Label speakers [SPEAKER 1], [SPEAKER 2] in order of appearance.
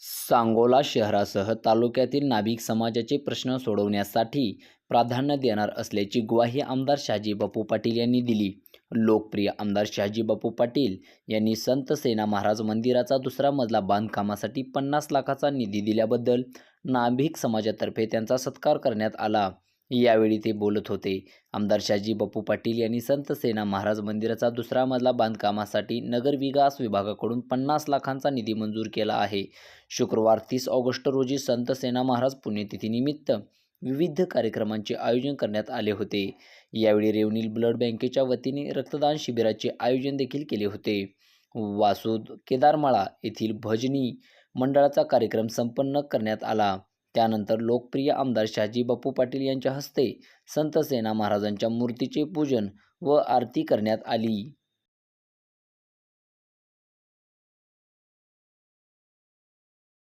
[SPEAKER 1] सांगोला शहरासह तालुक्यातील नाभिक समाजाचे प्रश्न सोडवण्यासाठी प्राधान्य देणार असल्याची ग्वाही आमदार शहाजी बापू पाटील यांनी दिली. लोकप्रिय आमदार शहाजी बापू पाटील यांनी संत सेना महाराज मंदिराचा दुसरा मजला बांधकामासाठी पन्नास लाखाचा निधी दिल्याबद्दल नाभिक समाजातर्फे त्यांचा सत्कार करण्यात आला. यावेळी ते बोलत होते. आमदार शाजी बप्पू पाटील यांनी संत सेना महाराज मंदिराचा दुसरा मजला बांधकामासाठी नगर विकास विभागाकडून पन्नास लाखांचा निधी मंजूर केला आहे. शुक्रवार तीस ऑगस्ट रोजी संत सेना महाराज पुण्यतिथीनिमित्त विविध कार्यक्रमांचे आयोजन करण्यात आले होते. यावेळी रेवनील ब्लड बँकेच्या वतीने रक्तदान शिबिराचे आयोजन देखील केले होते. वासूद केदारमाळा येथील भजनी मंडळाचा कार्यक्रम संपन्न करण्यात आला. त्यानंतर लोकप्रिय आमदार शहाजी बापू पाटील यांच्या हस्ते संत सेना महाराजांच्या मूर्तीचे पूजन व आरती करण्यात आली.